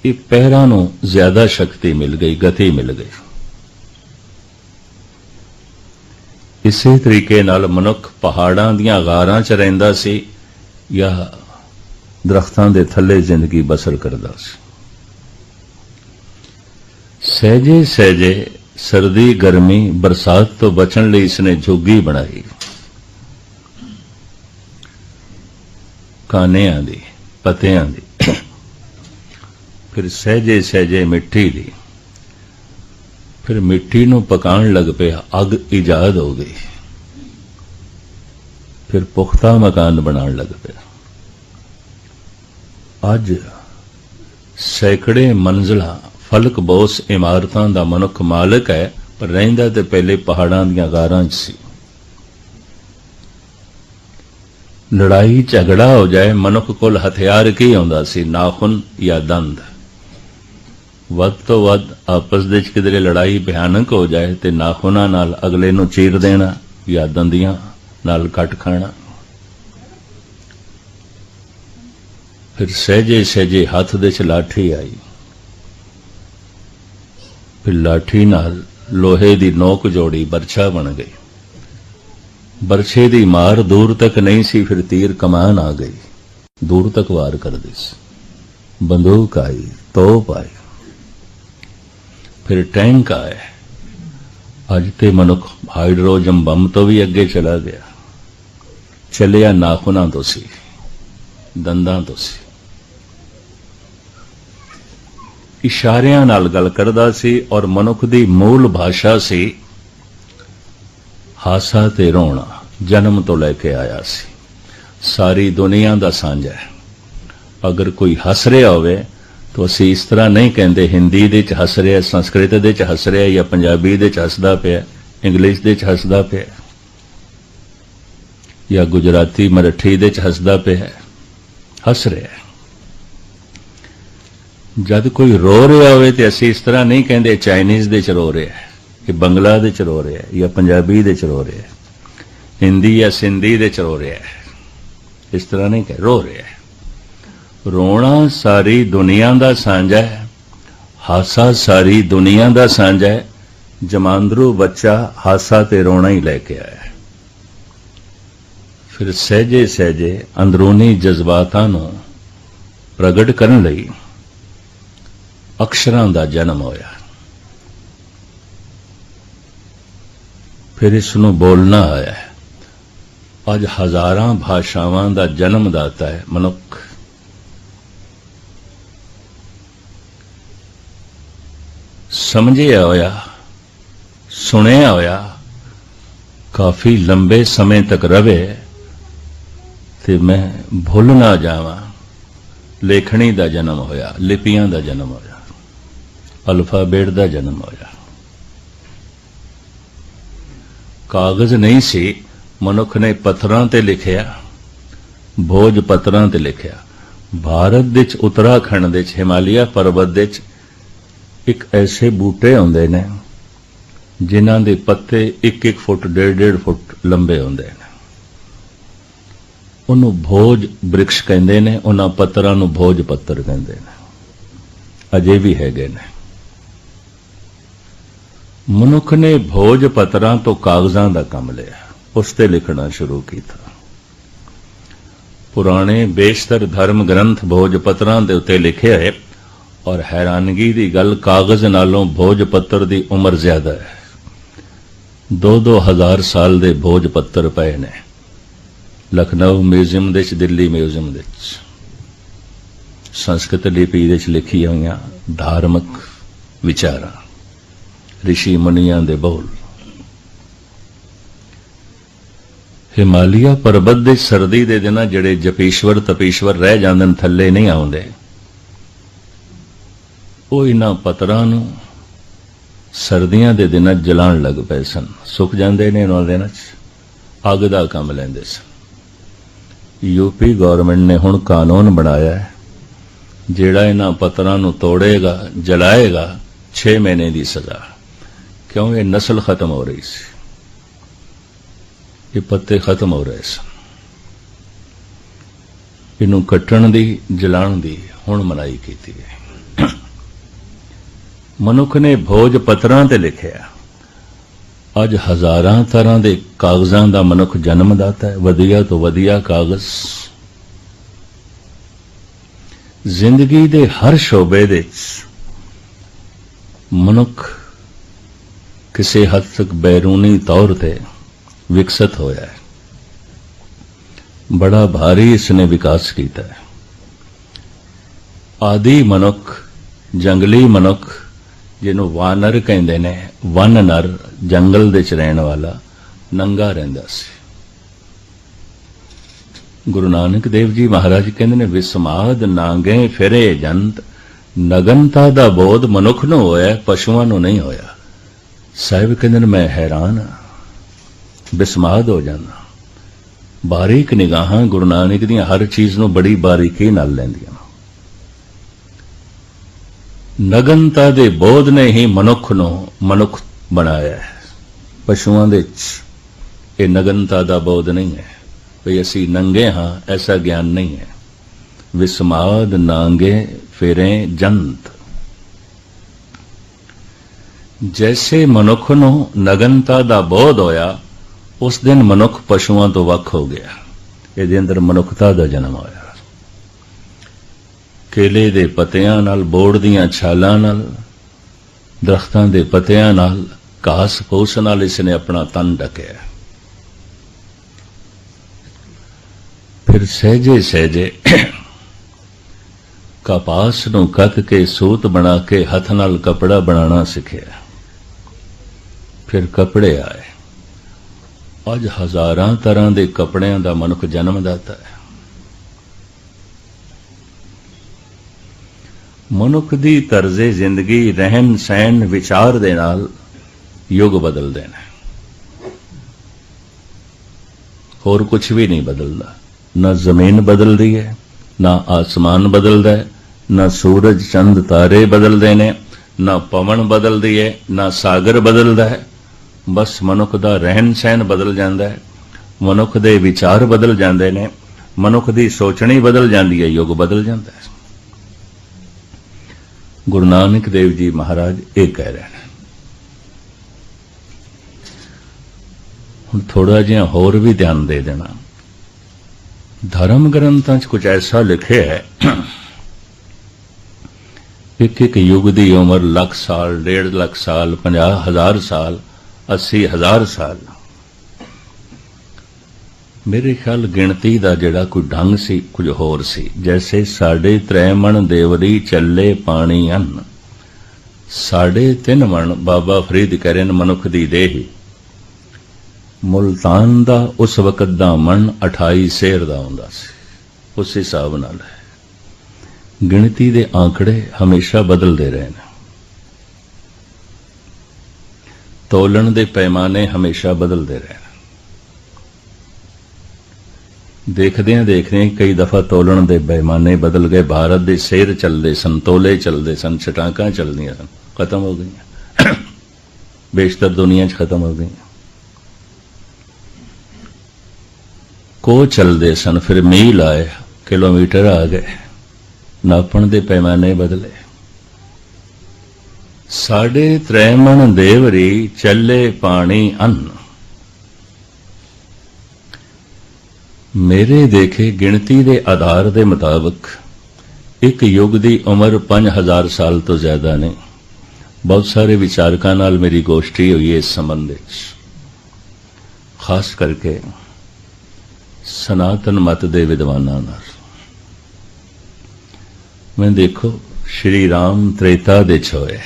ਇਹ ਪੈਰਾਂ ਨੂੰ ਜ਼ਿਆਦਾ ਸ਼ਕਤੀ ਮਿਲ ਗਈ, ਗਤੀ ਮਿਲ ਗਈ। ਇਸੇ ਤਰੀਕੇ ਨਾਲ ਮਨੁੱਖ ਪਹਾੜਾਂ ਦੀਆਂ ਗਾਰਾਂ 'ਚ ਰਹਿੰਦਾ ਸੀ ਜਾਂ ਦਰਖਤਾਂ ਦੇ ਥੱਲੇ ਜ਼ਿੰਦਗੀ ਬਸਰ ਕਰਦਾ ਸੀ। ਸਹਿਜੇ ਸਹਿਜੇ ਸਰਦੀ, ਗਰਮੀ, ਬਰਸਾਤ ਤੋਂ ਬਚਣ ਲਈ ਇਸਨੇ ਜੋਗੀ ਬਣਾਈ। ਕਾਨਿਆਂ ਦੀ, ਪਤਿਆਂ ਦੀ, ਫਿਰ ਸਹਿਜੇ ਸਹਿਜੇ ਮਿੱਟੀ ਦੀ। ਫਿਰ ਮਿੱਟੀ ਨੂੰ ਪਕਾਉਣ ਲੱਗ ਪਿਆ, ਅੱਗ ਇਜਾਦ ਹੋ ਗਈ। ਫਿਰ ਪੁਖਤਾ ਮਕਾਨ ਬਣਾਉਣ ਲੱਗ ਪਿਆ। ਅੱਜ ਸੈਂਕੜੇ ਮੰਜ਼ਲਾ ਫਲਕ ਬੋਸ ਇਮਾਰਤਾਂ ਦਾ ਮਨੁੱਖ ਮਾਲਕ ਹੈ, ਪਰ ਰਹਿੰਦਾ ਤੇ ਪਹਿਲੇ ਪਹਾੜਾਂ ਦੀਆਂ ਗਾਰਾਂ 'ਚ ਸੀ। ਲੜਾਈ ਝਗੜਾ ਹੋ ਜਾਏ, ਮਨੁੱਖ ਕੋਲ ਹਥਿਆਰ ਕੀ ਆਉਂਦਾ ਸੀ, ਨਾਖੁਨ ਜਾਂ ਦੰਦ? ਵੱਧ ਤੋਂ ਵੱਧ ਆਪਸ ਦੇ ਵਿੱਚ ਕਿਧਰੇ ਲੜਾਈ ਭਿਆਨਕ ਹੋ ਜਾਏ ਤੇ ਨਾਖੁਨਾਂ ਨਾਲ ਅਗਲੇ ਨੂੰ ਚੀਰ ਦੇਣਾ ਜਾਂ ਦੰਦੀਆਂ ਨਾਲ ਕੱਟ ਖਾਣਾ? ਫਿਰ ਸਹਿਜੇ ਸਹਿਜੇ ਹੱਥ ਦੇ ਚ ਲਾਠੀ ਆਈ। ਫਿਰ ਲਾਠੀ ਨਾਲ ਲੋਹੇ ਦੀ ਨੋਕ ਜੋੜੀ ਬਰਛਾ ਬਣ ਗਈ। ਬਰਛੇ ਦੀ ਮਾਰ ਦੂਰ ਤੱਕ ਨਹੀਂ ਸੀ, ਫਿਰ ਤੀਰ ਕਮਾਨ ਆ ਗਈ। ਦੂਰ ਤੱਕ ਵਾਰ ਕਰਦੀ ਸੀ। ਬੰਦੂਕ ਆਈ, ਤੋਪ ਆਈ। ਫਿਰ ਟੈਂਕ ਆਏ ਅੱਜ ਤੇ ਮਨੁੱਖ ਹਾਈਡਰੋਜਨ ਬੰਬ ਤੋਂ ਵੀ ਅੱਗੇ ਚਲਾ ਗਿਆ। ਚੱਲਿਆ ਨਾਖੁਨਾਂ ਤੋਂ ਸੀ, ਦੰਦਾਂ ਤੋਂ ਸੀ। ਇਸ਼ਾਰਿਆਂ ਨਾਲ ਗੱਲ ਕਰਦਾ ਸੀ ਔਰ ਮਨੁੱਖ ਦੀ ਮੂਲ ਭਾਸ਼ਾ ਸੀ ਹਾਸਾ ਤੇ ਰੋਣਾ, ਜਨਮ ਤੋਂ ਲੈ ਕੇ ਆਇਆ ਸੀ। ਸਾਰੀ ਦੁਨੀਆ ਦਾ ਸਾਂਝਾ ਹੈ। ਅਗਰ ਕੋਈ ਹੱਸ ਰਿਹਾ ਹੋਵੇ, ਤਾਂ ਅਸੀਂ ਇਸ ਤਰ੍ਹਾਂ ਨਹੀਂ ਕਹਿੰਦੇ ਹਿੰਦੀ ਦੇ ਚ ਹੱਸ ਰਿਹਾ, ਸੰਸਕ੍ਰਿਤ ਦੇ ਚ ਹੱਸ ਰਿਹਾ ਜਾਂ ਪੰਜਾਬੀ ਦੇ ਚ ਹੱਸਦਾ ਪਿਆ, ਇੰਗਲਿਸ਼ ਦੇ ਚ ਹੱਸਦਾ ਪਿਆ ਜਾਂ ਗੁਜਰਾਤੀ, ਮਰਾਠੀ ਦੇ ਚ ਹੱਸਦਾ ਪਿਆ, ਹੱਸ ਰਿਹਾ ਜਦ ਕੋਈ ਰੋ ਰਿਹਾ ਹੋਵੇ ਤੇ ਅਸੀਂ ਇਸ ਤਰ੍ਹਾਂ ਨਹੀਂ ਕਹਿੰਦੇ ਚਾਈਨੀਜ਼ ਦੇ ਚ ਰੋ ਰਿਹਾ ਕਿ ਬੰਗਲਾ ਦੇ ਚ ਰੋ ਰਿਹਾ ਜਾਂ ਪੰਜਾਬੀ ਦੇ ਚ ਰੋ ਰਿਹਾ ਹਿੰਦੀ ਜਾਂ ਸਿੰਧੀ ਦੇ ਚ ਰੋ ਰਿਹਾ ਇਸ ਤਰ੍ਹਾਂ ਨਹੀਂ ਕਹਿ, ਰੋ ਰਿਹਾ ਰੋਣਾ ਸਾਰੀ ਦੁਨੀਆ ਦਾ ਸਾਂਝਾ ਹੈ, ਹਾਸਾ ਸਾਰੀ ਦੁਨੀਆ ਦਾ ਸਾਂਝਾ ਹੈ, ਜਮਾਂਦਰੂ ਬੱਚਾ ਹਾਸਾ ਤੇ ਰੋਣਾ ਹੀ ਲੈ ਕੇ ਆਇਆ ਫਿਰ ਸਹਿਜੇ ਸਹਿਜੇ ਅੰਦਰੂਨੀ ਜਜ਼ਬਾਤਾਂ ਨੂੰ ਪ੍ਰਗਟ ਕਰਨ ਲਈ ਅਕਸ਼ਰਾਂ ਦਾ ਜਨਮ ਹੋਇਆ। ਫਿਰ ਇਸ ਨੂੰ ਬੋਲਣਾ ਆਇਆ ਅੱਜ ਹਜ਼ਾਰਾਂ ਭਾਸ਼ਾਵਾਂ ਦਾ ਜਨਮ ਦਾਤਾ ਹੈ ਮਨੁੱਖ। ਸਮਝਿਆ ਹੋਇਆ, ਸੁਣਿਆ ਹੋਇਆ, ਕਾਫੀ ਲੰਬੇ ਸਮੇਂ ਤੱਕ ਰਵੇ ਤੇ ਮੈਂ ਭੁੱਲ ਨਾ ਜਾਵਾਂ। ਲੇਖਣੀ ਦਾ ਜਨਮ ਹੋਇਆ, ਲਿਪੀਆਂ ਦਾ ਜਨਮ ਹੋਇਆ। ਅਲਫਾਬੇਟ ਦਾ ਜਨਮ ਹੋਇਆ। ਕਾਗਜ਼ ਨਹੀਂ ਸੀ, ਮਨੁੱਖ ਨੇ ਪੱਥਰਾਂ ਤੇ ਲਿਖਿਆ, ਭੋਜ ਪੱਤਰਾਂ ਤੇ ਲਿਖਿਆ। ਭਾਰਤ ਦੇ ਚ ਉੱਤਰਾਖੰਡ ਦੇ ਚ ਹਿਮਾਲਿਆ ਪਰਬਤ ਦੇ ਚ ਇੱਕ ਐਸੇ ਬੂਟੇ ਹੁੰਦੇ ਨੇ, ਜਿਨ੍ਹਾਂ ਦੇ ਪੱਤੇ 1-1 ਫੁੱਟ 1.5 ਫੁੱਟ ਲੰਬੇ ਹੁੰਦੇ ਨੇ। ਉਹਨੂੰ ਭੋਜ ਬ੍ਰਿਕਸ਼ ਕਹਿੰਦੇ ਨੇ, ਉਹਨਾਂ ਪੱਤਰਾਂ ਨੂੰ ਭੋਜ ਪੱਤਰ ਕਹਿੰਦੇ ਨੇ। ਅਜੇ ਵੀ ਹੈਗੇ ਨੇ। ਮਨੁੱਖ ਨੇ ਭੋਜ ਪੱਤਰਾਂ ਤੋਂ ਕਾਗਜ਼ਾਂ ਦਾ ਕੰਮ ਲਿਆ। ਉਸ ਤੇ ਲਿਖਣਾ ਸ਼ੁਰੂ ਕੀਤਾ। ਪੁਰਾਣੇ ਬੇਸ਼ਤਰ ਧਰਮ ਗ੍ਰੰਥ ਭੋਜ ਪੱਤਰਾਂ ਦੇ ਉੱਤੇ ਲਿਖੇ ਹੈ ਔਰ ਹੈਰਾਨਗੀ ਦੀ ਗੱਲ ਕਾਗਜ਼ ਨਾਲੋਂ ਭੋਜ ਪੱਤਰ ਦੀ ਉਮਰ ਜ਼ਿਆਦਾ ਹੈ। 2-2 ਹਜ਼ਾਰ ਸਾਲ ਦੇ ਭੋਜ ਪੱਤਰ ਪਏ ਨੇ। ਲਖਨਊ ਮਿਊਜ਼ੀਅਮ ਦੇ ਚ ਦਿੱਲੀ ਮਿਊਜ਼ੀਅਮ ਦੇ ਚ ਸੰਸਕ੍ਰਿਤ ਲਿਪੀ ਦੇ ਚ ਲਿਖੀਆਂ ਹੋਈਆਂ ਧਾਰਮਿਕ ਵਿਚਾਰਾਂ। ਰਿਸ਼ੀ ਮੁਨੀਆਂ ਦੇ ਬੋਲ। ਹਿਮਾਲਿਆ ਪਰਬਤ ਦੇ ਸਰਦੀ ਦੇ ਦਿਨਾਂ ਜਿਹੜੇ ਜਪੀਸ਼ਵਰ ਤਪੀਸ਼ਵਰ ਰਹਿ ਜਾਂਦੇ ਨੇ, ਥੱਲੇ ਨਹੀਂ ਆਉਂਦੇ। ਉਹ ਇਹਨਾਂ ਪਤਰਾਂ ਨੂੰ ਸਰਦੀਆਂ ਦੇ ਦਿਨਾਂ 'ਚ ਜਲਾਉਣ ਲੱਗ ਪਏ ਸਨ। ਸੁੱਕ ਜਾਂਦੇ ਨੇ ਉਹਨਾਂ ਦਿਨਾਂ 'ਚ, ਅੱਗ ਦਾ ਕੰਮ ਲੈਂਦੇ ਸਨ। ਯੂਪੀ ਗਵਰਨਮੈਂਟ ਨੇ ਹੁਣ ਕਾਨੂੰਨ ਬਣਾਇਆ ਹੈ, ਜਿਹੜਾ ਇਹਨਾਂ ਪਤਰਾਂ ਨੂੰ ਤੋੜੇਗਾ, ਜਲਾਏਗਾ 6 ਮਹੀਨੇ ਦੀ ਸਜ਼ਾ। ਕਿਉਂ ਇਹ ਨਸਲ ਖਤਮ ਹੋ ਰਹੀ ਸੀ? ਇਹ ਪੱਤੇ ਖਤਮ ਹੋ ਰਹੇ ਸਨ। ਇਹਨੂੰ ਕੱਟਣ ਦੀ, ਜਲਾਉਣ ਦੀ ਹੁਣ ਮਨਾਈ ਕੀਤੀ ਹੈ ਮਨੁੱਖ ਨੇ ਭੋਜ ਪੱਤਰਾਂ ਤੇ ਲਿਖਿਆ, ਅੱਜ ਹਜ਼ਾਰਾਂ ਤਰ੍ਹਾਂ ਦੇ ਕਾਗਜ਼ਾਂ ਦਾ ਮਨੁੱਖ ਜਨਮਦਾਤਾ ਹੈ। ਵਧੀਆ ਤੋਂ ਵਧੀਆ ਕਾਗਜ਼। ਜ਼ਿੰਦਗੀ ਦੇ ਹਰ ਸ਼ੋਬੇ ਦੇ ਮਨੁੱਖ ਕਿਸੇ ਹੱਦ ਤੱਕ ਬੈਰੂਨੀ ਤੌਰ ਤੇ ਵਿਕਸਿਤ ਹੋਇਆ ਹੈ। ਬੜਾ ਭਾਰੀ ਇਸਨੇ ਵਿਕਾਸ ਕੀਤਾ ਹੈ। ਆਦੀ ਮਨੁੱਖ, ਜੰਗਲੀ ਮਨੁੱਖ, ਜਿਹਨੂੰ ਵਾਨਰ ਕਹਿੰਦੇ ਨੇ ਵਨ ਨਰ ਜੰਗਲ ਦੇ ਚ ਰਹਿਣ ਵਾਲਾ ਨੰਗਾ ਰਹਿੰਦਾ ਸੀ। ਗੁਰੂ ਨਾਨਕ ਦੇਵ ਜੀ ਮਹਾਰਾਜ ਕਹਿੰਦੇ ਨੇ, ਵਿਸਮਾਦ ਨਾਂਗੇ ਫਿਰੇ ਜੰਤ, ਨਗਨਤਾ ਦਾ ਬੋਧ ਮਨੁੱਖ ਨੂੰ ਹੋਇਆ, ਪਸ਼ੂਆਂ ਨੂੰ ਨਹੀਂ ਹੋਇਆ। ਸਾਹਿਬ ਕਹਿੰਦੇ ਨੇ, ਮੈਂ ਹੈਰਾਨ ਹਾਂ, ਬਿਸਮਾਦ ਹੋ ਜਾਂਦਾ। ਬਾਰੀਕ ਨਿਗਾਹਾਂ ਗੁਰੂ ਨਾਨਕ ਦੀਆਂ ਹਰ ਚੀਜ਼ ਨੂੰ ਬੜੀ ਬਾਰੀਕੀ ਨਾਲ ਲੈਂਦੀਆਂ ਨਗਨਤਾ ਦੇ ਬੋਧ ਨੇ ਹੀ ਮਨੁੱਖ ਨੂੰ ਮਨੁੱਖ ਬਣਾਇਆ ਹੈ। ਪਸ਼ੂਆਂ ਦੇ ਵਿੱਚ ਇਹ ਨਗਨਤਾ ਦਾ ਬੋਧ ਨਹੀਂ ਹੈ। ਵੀ ਅਸੀਂ ਨੰਗੇ ਹਾਂ, ਐਸਾ ਗਿਆਨ ਨਹੀਂ ਹੈ। ਵਿਸਮਾਦ ਨਾਂਗੇ ਫੇਰੇ ਜੰਤ। ਜੈਸੇ ਮਨੁੱਖ ਨੂੰ ਨਗਨਤਾ ਦਾ ਬੋਧ ਹੋਇਆ, ਉਸ ਦਿਨ ਮਨੁੱਖ ਪਸ਼ੂਆਂ ਤੋਂ ਵੱਖ ਹੋ ਗਿਆ। ਇਹਦੇ ਅੰਦਰ ਮਨੁੱਖਤਾ ਦਾ ਜਨਮ ਹੋਇਆ। ਕੇਲੇ ਦੇ ਪੱਤਿਆਂ ਨਾਲ, ਬੋੜ ਦੀਆਂ ਛਾਲਾਂ ਨਾਲ, ਦਰਖਤਾਂ ਦੇ ਪੱਤਿਆਂ ਨਾਲ, ਘਾਸ ਫੂਸ ਨਾਲ ਇਸ ਨੇ ਆਪਣਾ ਤਨ ਢਕਿਆ। ਫਿਰ ਸਹਿਜੇ ਸਹਿਜੇ ਕਪਾਸ ਨੂੰ ਕੱਤ ਕੇ ਸੂਤ ਬਣਾ ਕੇ ਹੱਥ ਨਾਲ ਕਪੜਾ ਬਣਾਉਣਾ ਸਿੱਖਿਆ। ਫਿਰ ਕੱਪੜੇ ਆਏ। ਅੱਜ ਹਜ਼ਾਰਾਂ ਤਰ੍ਹਾਂ ਦੇ ਕੱਪੜਿਆਂ ਦਾ ਮਨੁੱਖ ਜਨਮਦਾਤਾ ਹੈ। ਮਨੁੱਖ ਦੀ ਤਰਜ਼ੇ ਜ਼ਿੰਦਗੀ ਰਹਿਣ ਸਹਿਣ ਵਿਚਾਰ ਦੇ ਨਾਲ ਯੁੱਗ ਬਦਲਦੇ ਨੇ। ਹੋਰ ਕੁਝ ਵੀ ਨਹੀਂ ਬਦਲਦਾ। ਨਾ ਜ਼ਮੀਨ ਬਦਲਦੀ ਹੈ, ਨਾ ਆਸਮਾਨ ਬਦਲਦਾ ਹੈ, ਨਾ ਸੂਰਜ, ਚੰਦ, ਤਾਰੇ ਬਦਲਦੇ ਨੇ, ਨਾ ਪਵਨ ਬਦਲਦੀ ਹੈ, ਨਾ ਸਾਗਰ ਬਦਲਦਾ ਹੈ। ਬਸ ਮਨੁੱਖ ਦਾ ਰਹਿਣ ਸਹਿਣ ਬਦਲ ਜਾਂਦਾ ਹੈ, ਮਨੁੱਖ ਦੇ ਵਿਚਾਰ ਬਦਲ ਜਾਂਦੇ ਨੇ, ਮਨੁੱਖ ਦੀ ਸੋਚਣੀ ਬਦਲ ਜਾਂਦੀ ਹੈ, ਯੁੱਗ ਬਦਲ ਜਾਂਦਾ ਹੈ। ਗੁਰੂ ਨਾਨਕ ਦੇਵ ਜੀ ਮਹਾਰਾਜ ਇਹ ਕਹਿ ਰਹੇ ਨੇ। ਹੁਣ ਥੋੜਾ ਜਿਹਾ ਹੋਰ ਵੀ ਧਿਆਨ ਦੇ ਦੇਣਾ। ਧਰਮ ਗ੍ਰੰਥਾਂ 'ਚ ਕੁਝ ਐਸਾ ਲਿਖਿਆ ਹੈ ਇੱਕ ਇੱਕ ਯੁੱਗ ਦੀ ਉਮਰ ਲੱਖ ਸਾਲ, ਡੇਢ ਲੱਖ ਸਾਲ 50 ਹਜ਼ਾਰ ਸਾਲ 80 ਹਜ਼ਾਰ ਸਾਲ। ਮੇਰੇ ਖਿਆਲ ਗਿਣਤੀ ਦਾ ਜਿਹੜਾ ਕੋਈ ਢੰਗ ਸੀ, ਕੁਝ ਹੋਰ ਸੀ। ਜੈਸੇ ਸਾਡੇ ਤ੍ਰੈ ਮਣ ਦੇਵਰੀ ਚੱਲੇ ਪਾਣੀ ਅੰਨ। ਸਾਡੇ ਤਿੰਨ ਮਣ ਬਾਬਾ ਫਰੀਦ ਕਰਨ ਮਨੁੱਖ ਦੀ ਦੇਹ। ਮੁਲਤਾਨ ਦਾ ਉਸ ਵਕਤ ਦਾ ਮਣ 28 ਸੇਰ ਦਾ ਹੁੰਦਾ ਸੀ। ਉਸ ਹਿਸਾਬ ਨਾਲ ਹੈ। ਗਿਣਤੀ ਦੇ ਆંકੜੇ ਹਮੇਸ਼ਾ ਬਦਲਦੇ ਰਹੇ ਨੇ ਤੋਲਣ ਦੇ ਪੈਮਾਨੇ ਹਮੇਸ਼ਾ ਬਦਲਦੇ ਰਹੇ ਦੇਖਦਿਆਂ ਦੇਖਦਿਆਂ ਕਈ ਦਫਾ ਤੋਲਣ ਦੇ ਪੈਮਾਨੇ ਬਦਲ ਗਏ। ਭਾਰਤ ਦੇ ਸ਼ੇਰ ਚੱਲਦੇ ਸਨ, ਤੋਲੇ ਚੱਲਦੇ ਸਨ, ਛਟਾਂਕਾਂ ਚੱਲਦੀਆਂ ਸਨ। ਖਤਮ ਹੋ ਗਈਆਂ। ਬੇਸ਼ਤਰ ਦੁਨੀਆ 'ਚ ਖਤਮ ਹੋ ਗਈਆਂ। ਕੋ ਚੱਲਦੇ ਸਨ, ਫਿਰ ਮੀਲ ਆਏ ਕਿਲੋਮੀਟਰ ਆ ਗਏ। ਨਾਪਣ ਦੇ ਪੈਮਾਨੇ ਬਦਲੇ। ਸਾਡੇ ਤ੍ਰੈਮਣ ਦੇਵਰੀ ਚੱਲੇ ਪਾਣੀ ਅੰਨ। ਮੇਰੇ ਦੇਖੇ ਗਿਣਤੀ ਦੇ ਆਧਾਰ ਦੇ ਮੁਤਾਬਕ ਇੱਕ ਯੁੱਗ ਦੀ ਉਮਰ 5000 ਸਾਲ ਤੋਂ ਜ਼ਿਆਦਾ ਨੇ। ਬਹੁਤ ਸਾਰੇ ਵਿਚਾਰਕਾਂ ਨਾਲ ਮੇਰੀ ਗੋਸ਼ਟੀ ਹੋਈ ਹੈ ਇਸ ਸੰਬੰਧ ਵਿੱਚ। ਖਾਸ ਕਰਕੇ ਸਨਾਤਨ ਮਤ ਦੇ ਵਿਦਵਾਨਾਂ ਨਾਲ। ਮੈਂ ਦੇਖੋ, ਸ਼੍ਰੀ ਰਾਮ ਤ੍ਰੇਤਾ ਦੇ ਚ ਹੋਏ